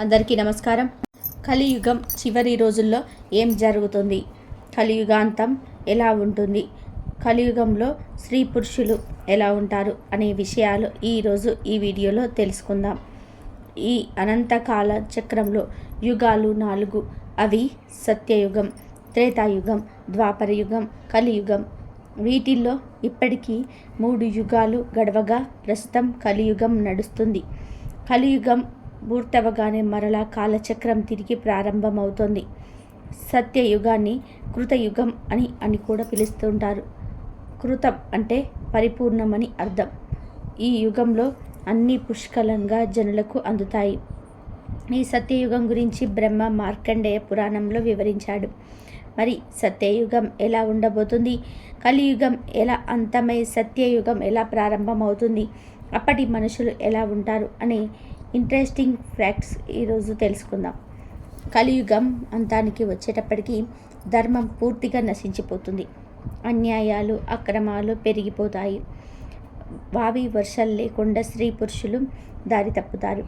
అందరికీ నమస్కారం. కలియుగం చివరి రోజుల్లో ఏం జరుగుతుంది? కలియుగాంతం ఎలా ఉంటుంది? కలియుగంలో స్త్రీ పురుషులు ఎలా ఉంటారు? అనే విషయాలు ఈరోజు ఈ వీడియోలో తెలుసుకుందాం. ఈ అనంతకాల చక్రంలో యుగాలు నాలుగు. అవి సత్యయుగం త్రేతాయుగం ద్వాపరయుగం కలియుగం. వీటిల్లో ఇప్పటికీ మూడు యుగాలు గడవగా ప్రస్తుతం కలియుగం నడుస్తుంది. కలియుగం పూర్తవగానే మరలా కాలచక్రం తిరిగి ప్రారంభమవుతుంది. సత్యయుగాన్ని కృతయుగం అని అని కూడా పిలుస్తుంటారు. కృతం అంటే పరిపూర్ణమని అర్థం. ఈ యుగంలో అన్ని పుష్కలంగా జనులకు అందుతాయి. ఈ సత్యయుగం గురించి బ్రహ్మ మార్కండేయ పురాణంలో వివరించాడు. మరి సత్యయుగం ఎలా ఉండబోతుంది? కలియుగం ఎలా అంతమై సత్యయుగం ఎలా ప్రారంభమవుతుంది? అప్పటి మనుషులు ఎలా ఉంటారు? అనే ఇంట్రెస్టింగ్ ఫ్యాక్ట్స్ ఈరోజు తెలుసుకుందాం. కలియుగం అంతానికి వచ్చేటప్పటికీ ధర్మం పూర్తిగా నశించిపోతుంది. అన్యాయాలు అక్రమాలు పెరిగిపోతాయి. వావి వర్షాలు లేకుండా స్త్రీ పురుషులు దారి తప్పుతారు.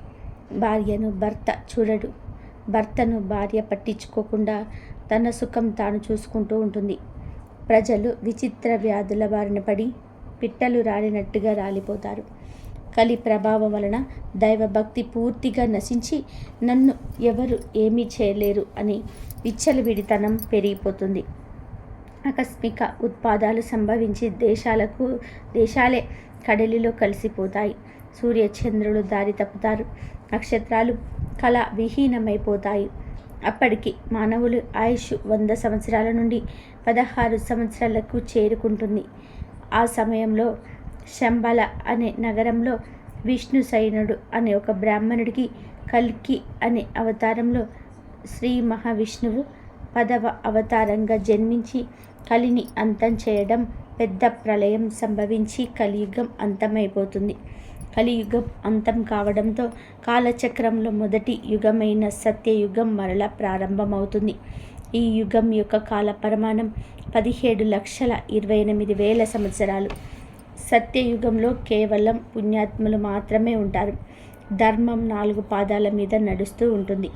భార్యను భర్త చూడడు. భర్తను భార్య పట్టించుకోకుండా తన సుఖం తాను చూసుకుంటూ ఉంటుంది. ప్రజలు విచిత్ర వ్యాధుల బారిన పడి పిట్టలు రాలినట్టుగా రాలిపోతారు. కలి ప్రభావం వలన దైవభక్తి పూర్తిగా నశించి నన్ను ఎవరు ఏమీ చేయలేరు అని విచ్చలవిడితనం పెరిగిపోతుంది. ఆకస్మిక ఉత్పాదాలు సంభవించి దేశాలకు దేశాలే కడలిలో కలిసిపోతాయి. సూర్యచంద్రులు దారి తప్పుతారు. నక్షత్రాలు కళ విహీనమైపోతాయి. అప్పటికి మానవులు ఆయుష్ వంద సంవత్సరాల నుండి పదహారు సంవత్సరాలకు చేరుకుంటుంది. ఆ సమయంలో శంబల అనే నగరంలో విష్ణు సైనుడు అనే ఒక బ్రాహ్మణుడికి కల్కి అనే అవతారంలో శ్రీ మహావిష్ణువు పదవ అవతారంగా జన్మించి కలిని అంతం చేయడం పెద్ద ప్రళయం సంభవించి కలియుగం అంతమైపోతుంది. కలియుగం అంతం కావడంతో కాలచక్రంలో మొదటి యుగమైన సత్యయుగం మరలా ప్రారంభమవుతుంది. ఈ యుగం యొక్క కాల పరిమాణం పదిహేడు లక్షల ఇరవై ఎనిమిది వేల సంవత్సరాలు. సత్యయుగంలో కేవలం పుణ్యాత్ములు మాత్రమే ఉంటారు. ధర్మం నాలుగు పాదాల మీద నడుస్తూ ఉంటుంది.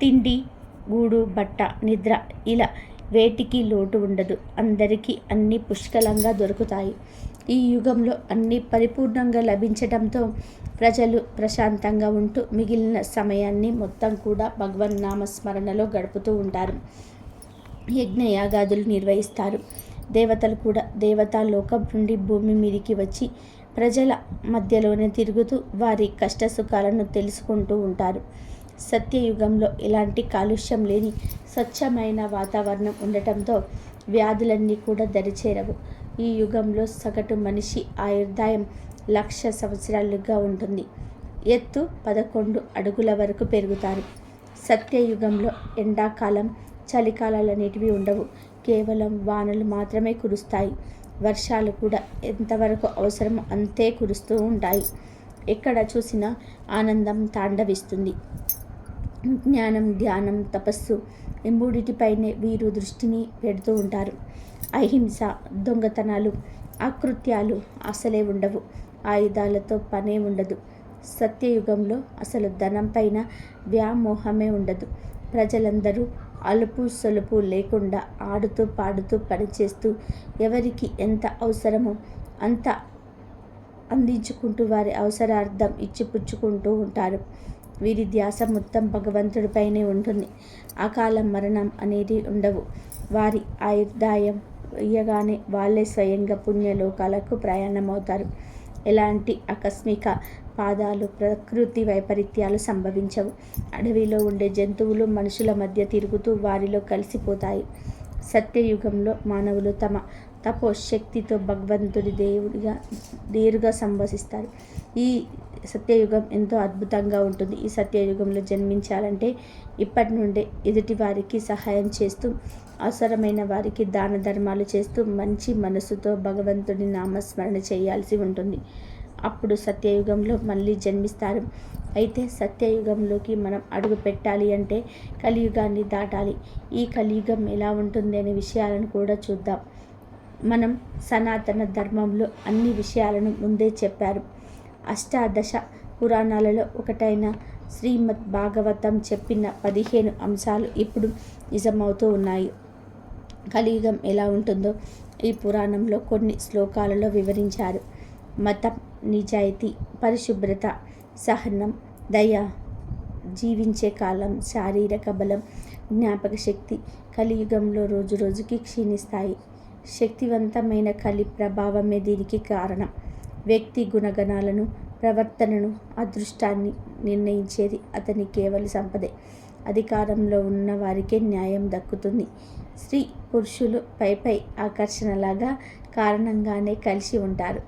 తిండి గూడు బట్ట నిద్ర ఇలా వేటికి లోటు ఉండదు. అందరికీ అన్ని పుష్కలంగా దొరుకుతాయి. ఈ యుగంలో అన్ని పరిపూర్ణంగా లభించడంతో ప్రజలు ప్రశాంతంగా ఉంటూ మిగిలిన సమయాన్ని మొత్తం కూడా భగవన్ నామస్మరణలో గడుపుతూ ఉంటారు. యజ్ఞయాగాదులు నిర్వహిస్తారు. దేవతలు కూడా దేవతాలోకం నుండి భూమి మీదికి వచ్చి ప్రజల మధ్యలోనే తిరుగుతూ వారి కష్ట సుఖాలను తెలుసుకుంటూ ఉంటారు. సత్యయుగంలో ఎలాంటి కాలుష్యం లేని స్వచ్ఛమైన వాతావరణం ఉండటంతో వ్యాధులన్నీ కూడా దరిచేరవు. ఈ యుగంలో సగటు మనిషి ఆయుర్దాయం లక్ష సంవత్సరాలుగా ఉంటుంది. ఎత్తు పదకొండు అడుగుల వరకు పెరుగుతారు. సత్యయుగంలో ఎండాకాలం చలికాలాలనేటివి ఉండవు. కేవలం వానలు మాత్రమే కురుస్తాయి. వర్షాలు కూడా ఎంతవరకు అవసరమో అంతే కురుస్తూ ఉంటాయి. ఎక్కడ చూసినా ఆనందం తాండవిస్తుంది. జ్ఞానం ధ్యానం తపస్సు ఎంబూడిటిపైనే వీరు దృష్టిని పెడుతూ ఉంటారు. అహింస దొంగతనాలు అకృత్యాలు అసలే ఉండవు. ఆయుధాలతో పనే ఉండదు. సత్యయుగంలో అసలు ధనం పైన వ్యామోహమే ఉండదు. ప్రజలందరూ అలుపు సొలుపు లేకుండా ఆడుతూ పాడుతూ పనిచేస్తూ ఎవరికి ఎంత అవసరమో అంత అందించుకుంటూ వారి అవసరార్థం ఇచ్చిపుచ్చుకుంటూ ఉంటారు. వీరి ధ్యాస మొత్తం భగవంతుడిపైనే ఉంటుంది. అకాల మరణం అనేది ఉండవు. వారి ఆయుర్దాయం ఇయ్యగానే వాళ్ళే స్వయంగా పుణ్యలోకాలకు ప్రయాణమవుతారు. ఎలాంటి ఆకస్మిక పాదాలు ప్రకృతి వైపరీత్యాలు సంభవించవు. అడవిలో ఉండే జంతువులు మనుషుల మధ్య తిరుగుతూ వారిలో కలిసిపోతాయి. సత్యయుగంలో మానవులు తమ తపోశక్తితో భగవంతుడి దేవుడిగా నేరుగా సంభవిస్తారు ఈ సత్యయుగం ఎంతో అద్భుతంగా ఉంటుంది. ఈ సత్యయుగంలో జన్మించాలంటే ఇప్పటి నుండే ఎదుటి వారికి సహాయం చేస్తూ అవసరమైన వారికి దాన ధర్మాలు చేస్తూ మంచి మనసుతో భగవంతుడి నామస్మరణ చేయాల్సి ఉంటుంది. అప్పుడు సత్యయుగంలో మళ్ళీ జన్మిస్తారు. అయితే సత్యయుగంలోకి మనం అడుగు పెట్టాలి అంటే కలియుగాన్ని దాటాలి. ఈ కలియుగం ఎలా ఉంటుంది అనే విషయాలను కూడా చూద్దాం. మనం సనాతన ధర్మంలో అన్ని విషయాలను ముందే చెప్పారు. అష్టాదశ పురాణాలలో ఒకటైన శ్రీమద్ భాగవతం చెప్పిన పదిహేను అంశాలు ఇప్పుడు నిజమవుతూ ఉన్నాయి. కలియుగం ఎలా ఉంటుందో ఈ పురాణంలో కొన్ని శ్లోకాలలో వివరించారు. మతం నిజాయితీ పరిశుభ్రత సహనం దయ జీవించే కాలం శారీరక బలం జ్ఞాపక శక్తి కలియుగంలో రోజు రోజుకి క్షీణిస్తాయి. శక్తివంతమైన కలి ప్రభావమే దీనికి కారణం. వ్యక్తి గుణగణాలను ప్రవర్తనను అదృష్టాన్ని నిర్ణయించేది అతని కేవల సంపదే. అధికారంలో ఉన్న వారికే న్యాయం దక్కుతుంది. స్త్రీ పురుషులు పై పై ఆకర్షణలాగా కారణంగానే కలిసి ఉంటారు.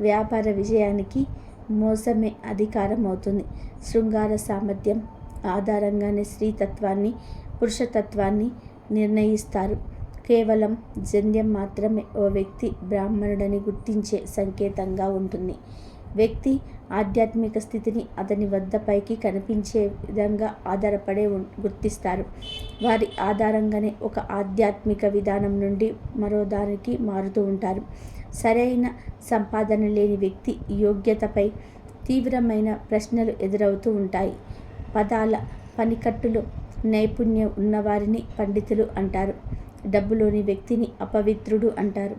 వ్యాపార విజయానికి మోసమే అధికారం అవుతుంది శృంగార సామర్థ్యం ఆధారంగానే స్త్రీతత్వాన్ని పురుషతత్వాన్ని నిర్ణయిస్తారు. కేవలం జంధ్యం మాత్రమే ఓ వ్యక్తి బ్రాహ్మణుడని గుర్తించే సంకేతంగా ఉంటుంది. వ్యక్తి ఆధ్యాత్మిక స్థితిని అతని వద్ద పైకి కనిపించే విధంగా ఆధారపడే గుర్తిస్తారు. వారి ఆధారంగానే ఒక ఆధ్యాత్మిక విధానం నుండి మరో దానికి మారుతూ ఉంటారు. సరైన సంపాదన లేని వ్యక్తి యోగ్యతపై తీవ్రమైన ప్రశ్నలు ఎదురవుతూ ఉంటాయి. పదాల పనికట్టులో నైపుణ్యం ఉన్నవారిని పండితులు అంటారు. డబ్బులోని వ్యక్తిని అపవిత్రుడు అంటారు.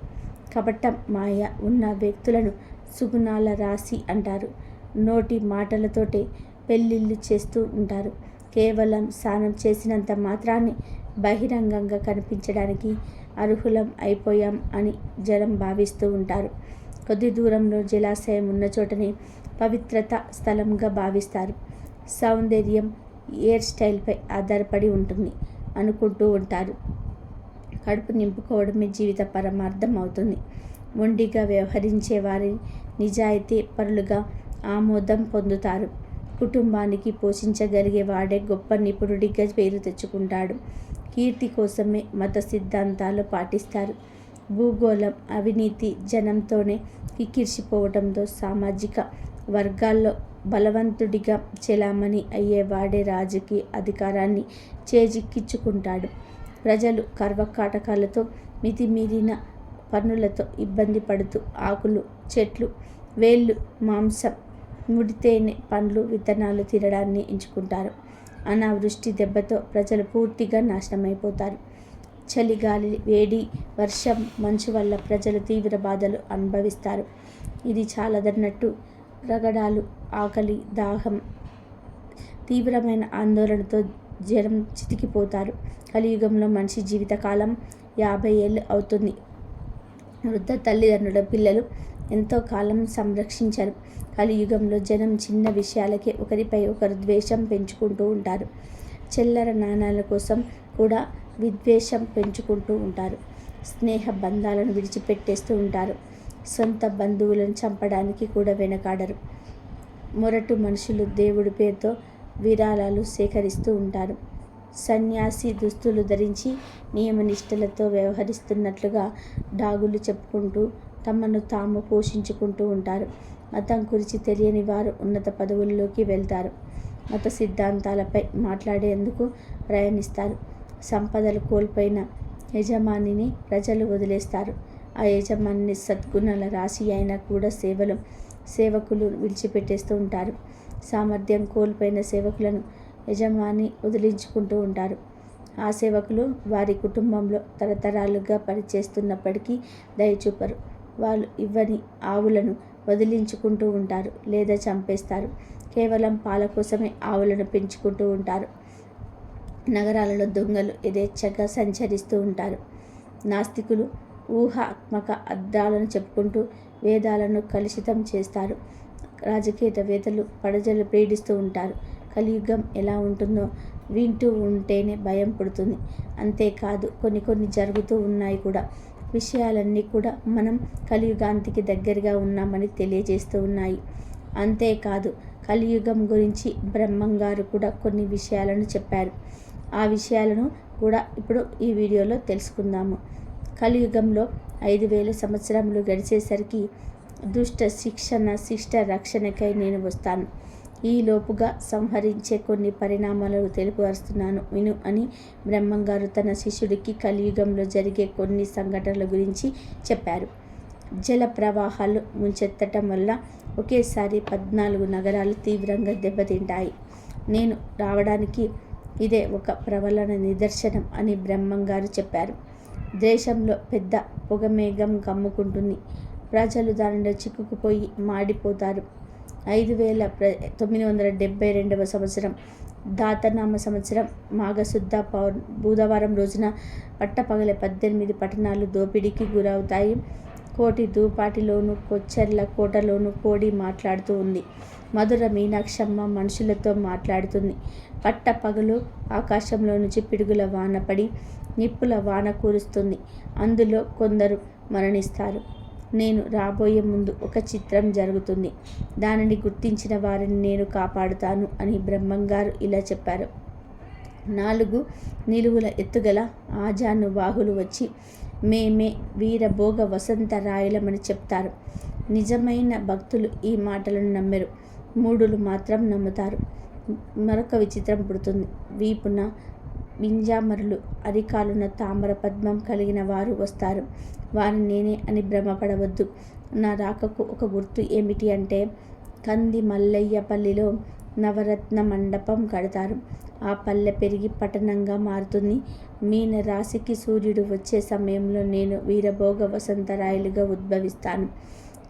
కపట మాయ ఉన్న వ్యక్తులను సుగుణాల రాశి అంటారు. నోటి మాటలతోటే పెళ్ళిళ్ళు చేస్తూ ఉంటారు. కేవలం స్నానం చేసినంత మాత్రాన్ని బహిరంగంగా కనిపించడానికి అర్హులం అయిపోయాం అని జనం భావిస్తూ ఉంటారు. కొద్ది దూరంలో జలాశయం ఉన్న చోటనే పవిత్రత స్థలంగా భావిస్తారు. సౌందర్యం హెయిర్ స్టైల్పై ఆధారపడి ఉంటుంది అనుకుంటూ ఉంటారు. కడుపు నింపుకోవడమే జీవిత పరమార్థం అవుతుంది మొండిగా వ్యవహరించే వారి నిజాయితీ పరులుగా ఆమోదం పొందుతారు. కుటుంబానికి పోషించగలిగే వాడే గొప్ప నిపుణుడిగా పేరు తెచ్చుకుంటాడు. కీర్తి కోసమే మత సిద్ధాంతాలు పాటిస్తారు. భూగోళం అవినీతి జనంతోనే కిక్కిర్చిపోవడంతో సామాజిక వర్గాల్లో బలవంతుడిగా చెలామణి అయ్యేవాడే రాజకీయ అధికారాన్ని చేజిక్కించుకుంటాడు. ప్రజలు కర్వకాటకాలతో మితిమీరిన పన్నులతో ఇబ్బంది పడుతూ ఆకులు చెట్లు వేళ్ళు మాంసం ముడితేనే పండ్లు విత్తనాలు తినడాన్ని ఎంచుకుంటారు. అనావృష్టి దెబ్బతో ప్రజలు పూర్తిగా నాశనమైపోతారు. చలిగాలి వేడి వర్షం మంచు వల్ల ప్రజలు తీవ్ర బాధలు అనుభవిస్తారు. ఇది చాలదన్నట్టు రగడాలు ఆకలి దాహం తీవ్రమైన ఆందోళనతో జనం చితికిపోతారు. కలియుగంలో మనిషి జీవితకాలం యాభై ఏళ్ళు అవుతుంది. వృద్ధ తల్లిదండ్రుల పిల్లలు ఎంతో కాలం సంరక్షించారు. కలియుగంలో జనం చిన్న విషయాలకే ఒకరిపై ఒకరు ద్వేషం పెంచుకుంటూ ఉంటారు. చిల్లర నాణాల కోసం కూడా విద్వేషం పెంచుకుంటూ ఉంటారు. స్నేహ బంధాలను విడిచిపెట్టేస్తూ ఉంటారు. సొంత బంధువులను చంపడానికి కూడా వెనకాడరు. మొరటు మనుషులు దేవుడి పేరుతో విరాళాలు సేకరిస్తూ ఉంటారు. సన్యాసి దుస్తులు ధరించి నియమనిష్టలతో వ్యవహరిస్తున్నట్లుగా డాగులు చెప్పుకుంటూ తమను తాము పోషించుకుంటూ ఉంటారు. మతం గురించి తెలియని వారు ఉన్నత పదవుల్లోకి వెళ్తారు. మత సిద్ధాంతాలపై మాట్లాడేందుకు ప్రయాణిస్తారు సంపదలు కోల్పోయిన యజమానిని ప్రజలు వదిలేస్తారు. ఆ యజమానిని సద్గుణాల రాశి అయినా కూడా సేవలు సేవకులు విడిచిపెట్టేస్తూ ఉంటారు. సామర్థ్యం కోల్పోయిన సేవకులను యజమాని వదిలించుకుంటూ ఉంటారు. ఆ సేవకులు వారి కుటుంబంలో తరతరాలుగా పనిచేస్తున్నప్పటికీ దయచూపరు వాళ్ళు ఇవ్వని ఆవులను వదిలించుకుంటూ ఉంటారు లేదా చంపేస్తారు. కేవలం పాల కోసమే ఆవులను పెంచుకుంటూ ఉంటారు. నగరాలలో దొంగలు యథేచ్ఛగా సంచరిస్తూ ఉంటారు. నాస్తికులు ఊహాత్మక అర్థాలను చెప్పుకుంటూ వేదాలను కలుషితం చేస్తారు. రాజకీయవేత్తలు పడజలు పీడిస్తూ ఉంటారు. కలియుగం ఎలా ఉంటుందో వింటూ ఉంటేనే భయం పుడుతుంది. అంతేకాదు కొన్ని కొన్ని జరుగుతూ ఉన్నాయి కూడా. విషయాలన్నీ కూడా మనం కలియుగాంతికి దగ్గరగా ఉన్నామని తెలియజేస్తూ ఉన్నాయి. అంతేకాదు కలియుగం గురించి బ్రహ్మంగారు కూడా కొన్ని విషయాలను చెప్పారు. ఆ విషయాలను కూడా ఇప్పుడు ఈ వీడియోలో తెలుసుకుందాము. కలియుగంలో ఐదు వేల సంవత్సరములు గడిచేసరికి దుష్ట శిక్షణ శిష్ట రక్షణకై నేను వస్తాను. ఈ లోపుగా సంహరించే కొన్ని పరిణామాలను తెలుపువస్తున్నాను విను అని బ్రహ్మంగారు తన శిష్యుడికి కలియుగంలో జరిగే కొన్ని సంఘటనల గురించి చెప్పారు. జల ప్రవాహాలు ముంచెత్తటం వల్ల ఒకేసారి పద్నాలుగు నగరాలు తీవ్రంగా దెబ్బతింటాయి. నేను రావడానికి ఇదే ఒక ప్రబలన నిదర్శనం అని బ్రహ్మంగారు చెప్పారు. దేశంలో పెద్ద పొగమేఘం కమ్ముకుంటుంది. ప్రజలు దానిలో చిక్కుకుపోయి మాడిపోతారు. ఐదు వేల ప్ర తొమ్మిది వందల డెబ్బై రెండవ సంవత్సరం దాతనామ సంవత్సరం మాఘశుద్ధ పౌ బుధవారం రోజున పట్టపగలే పద్దెనిమిది పట్టణాలు దోపిడీకి గురవుతాయి. కోటి దూపాటిలోను కొచ్చెర్ల కోటలోను కోడి మాట్లాడుతూ ఉంది. మధుర మీనాక్షమ్మ మనుషులతో మాట్లాడుతుంది. పట్ట పగలు ఆకాశంలో నుంచి పిడుగుల వాన పడి నిప్పుల వాన కురుస్తుంది. అందులో కొందరు మరణిస్తారు. నేను రాబోయే ముందు ఒక చిత్రం జరుగుతుంది. దానిని గుర్తించిన వారిని నేను కాపాడుతాను అని బ్రహ్మంగారు ఇలా చెప్పారు. నాలుగు నిలువుల ఎత్తుగల ఆజాను బాహులు వచ్చి మేమే వీరభోగ వసంత రాయలమని చెప్తారు. నిజమైన భక్తులు ఈ మాటలను నమ్మరు. మూడులు మాత్రం నమ్ముతారు. మరొక విచిత్రం పుడుతుంది. వీపున మింజామరులు అరికాలున తామర పద్మం కలిగిన వారు వస్తారు. వారిని నేనే అని భ్రమపడవద్దు. నా రాకకు ఒక గుర్తు ఏమిటి అంటే కంది మల్లయ్యపల్లిలో నవరత్న మండపం కడతారు. ఆ పల్లె పెరిగి పట్టణంగా మారుతుంది. మీన రాశికి సూర్యుడు వచ్చే సమయంలో నేను వీరభోగ వసంతరాయలుగా ఉద్భవిస్తాను.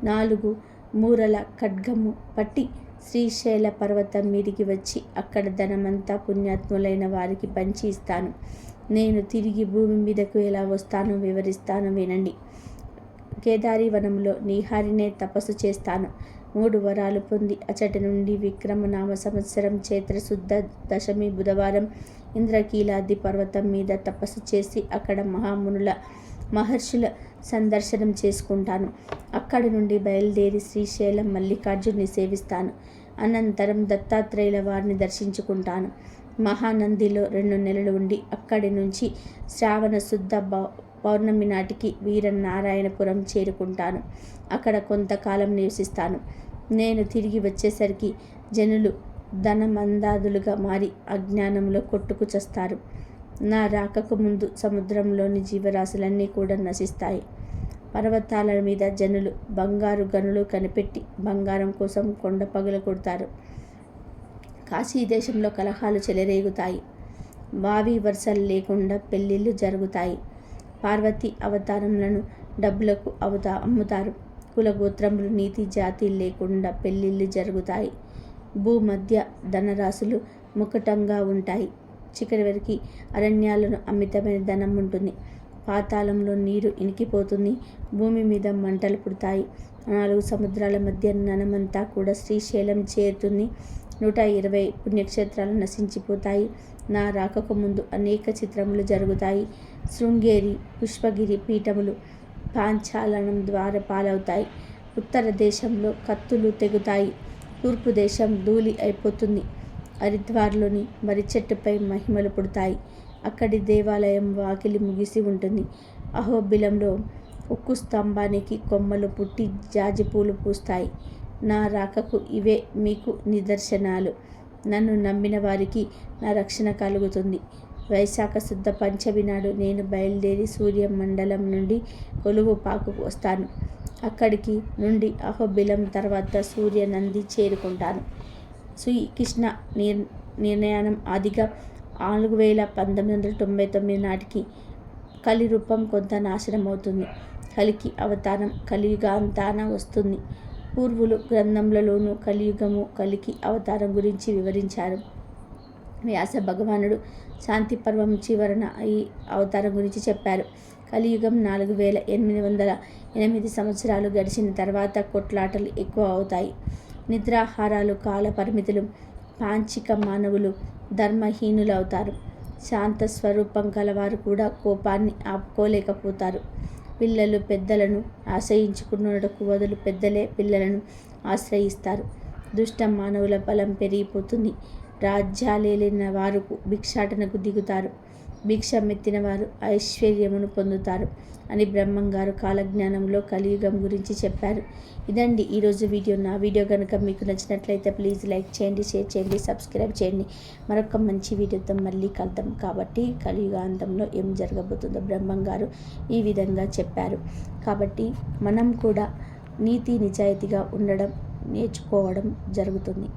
నాలుగు మూరల ఖడ్గము పట్టి శ్రీశైల పర్వతం మీదికి వచ్చి అక్కడ ధనమంతా పుణ్యాత్ములైన వారికి పంచి ఇస్తాను. నేను తిరిగి భూమి మీదకు ఎలా వస్తానో వివరిస్తాను వినండి. కేదారి వనంలో నీహారినే తపస్సు చేస్తాను. మూడు వరాలు పొంది అచటి నుండి విక్రమనామ సంవత్సరం చైత్రశుద్ధ దశమి బుధవారం ఇంద్రకీలాది పర్వతం మీద తపస్సు చేసి అక్కడ మహామునుల మహర్షుల సందర్శనం చేసుకుంటాను. అక్కడి నుండి బయలుదేరి శ్రీశైలం మల్లికార్జుని సేవిస్తాను. అనంతరం దత్తాత్రేయుల వారిని దర్శించుకుంటాను. మహానందిలో రెండు నెలలు ఉండి అక్కడి నుంచి శ్రావణ శుద్ధ పౌర్ణమి నాటికి వీరనారాయణపురం చేరుకుంటాను. అక్కడ కొంతకాలం నివసిస్తాను. నేను తిరిగి వచ్చేసరికి జనులు ధనమందాదులుగా మారి అజ్ఞానంలో కొట్టుకు చస్తారు. నా రాకకు ముందు సముద్రంలోని జీవరాశులన్నీ కూడా నశిస్తాయి. పర్వతాల మీద జనులు బంగారు గనులు కనిపెట్టి బంగారం కోసం కొండ పగుల కొడతారు. కాశీ దేశంలో కలహాలు చెలరేగుతాయి. బావి వరుసలు లేకుండా పెళ్ళిళ్ళు జరుగుతాయి. పార్వతి అవతారములను డబ్బులకు అవతా అమ్ముతారు. కులగోత్రములు నీతి జాతి లేకుండా పెళ్ళిళ్ళు జరుగుతాయి. భూమధ్య ధనరాశులు ముకటంగా ఉంటాయి. చికరి వరకు అరణ్యాలను అమితమైన ధనం ఉంటుంది. పాతాళంలో నీరు ఇనికిపోతుంది. భూమి మీద మంటలు పుడతాయి. నాలుగు సముద్రాల మధ్య ననమంతా కూడా శ్రీశైలం చేరుతుంది. నూట ఇరవై పుణ్యక్షేత్రాలు నశించిపోతాయి. నా రాకకు ముందు అనేక చిత్రములు జరుగుతాయి. శృంగేరి పుష్పగిరి పీఠములు పాంచాలనం ద్వారా పాలవుతాయి. ఉత్తర దేశంలో కత్తులు తెగుతాయి. తూర్పు దేశం ధూళి అయిపోతుంది. హరిద్వార్లోని మరి చెట్టుపై మహిమలు పుడతాయి. అక్కడి దేవాలయం వాకిలి ముగిసి ఉంటుంది. అహోబిలంలో ఉక్కు స్తంభానికి కొమ్మలు పుట్టి జాజి పూలు పూస్తాయి. నా రాకకు ఇవే మీకు నిదర్శనాలు. నన్ను నమ్మిన వారికి నా రక్షణ కలుగుతుంది. వైశాఖ శుద్ధ పంచమి నాడు నేను బయలుదేరి సూర్యమండలం నుండి కొలువు పాకు వస్తాను. అక్కడికి నుండి అహోబిలం తర్వాత సూర్యనంది చేరుకుంటాను. శ్రీకృష్ణ నిర్ నిర్ణయం ఆదిగా నాలుగు వేల పంతొమ్మిది వందల తొంభై తొమ్మిది నాటికి కలి రూపం కొంత నాశనం అవుతుంది కలికి అవతారం కలియుగాంతాన వస్తుంది. పూర్వులు గ్రంథంలలోనూ కలియుగము కలికి అవతారం గురించి వివరించారు. వ్యాస భగవానుడు శాంతి పర్వం చివరన ఈ అవతారం గురించి చెప్పారు. కలియుగం నాలుగు వేల ఎనిమిది వందల ఎనిమిది సంవత్సరాలు గడిచిన తర్వాత కొట్లాటలు ఎక్కువ అవుతాయి. నిద్రాహారాలు కాల పరిమితులు పాంచిక మానవులు ధర్మహీనులవుతారు శాంత స్వరూపం కలవారు కూడా కోపాన్ని ఆపుకోలేకపోతారు. పిల్లలు పెద్దలను ఆశ్రయించుకున్నటకు వదులు పెద్దలే పిల్లలను ఆశ్రయిస్తారు. దుష్ట మానవుల బలం పెరిగిపోతుంది. రాజ్యాలేలిన వారు భిక్షాటనకు దిగుతారు. భిక్షమెత్తిన వారు ఐశ్వర్యమును పొందుతారు అని బ్రహ్మంగారు కాలజ్ఞానంలో కలియుగం గురించి చెప్పారు. ఇదండి ఈరోజు వీడియో. నా వీడియో కనుక మీకు నచ్చినట్లయితే ప్లీజ్ లైక్ చేయండి షేర్ చేయండి సబ్స్క్రైబ్ చేయండి. మరొక మంచి వీడియోతో మళ్ళీ కలుద్దాం. కాబట్టి కలియుగాంతంలో ఏం జరగబోతుందో బ్రహ్మంగారు ఈ విధంగా చెప్పారు. కాబట్టి మనం కూడా నీతి నిజాయితీగా ఉండడం నేర్చుకోవడం జరుగుతుంది.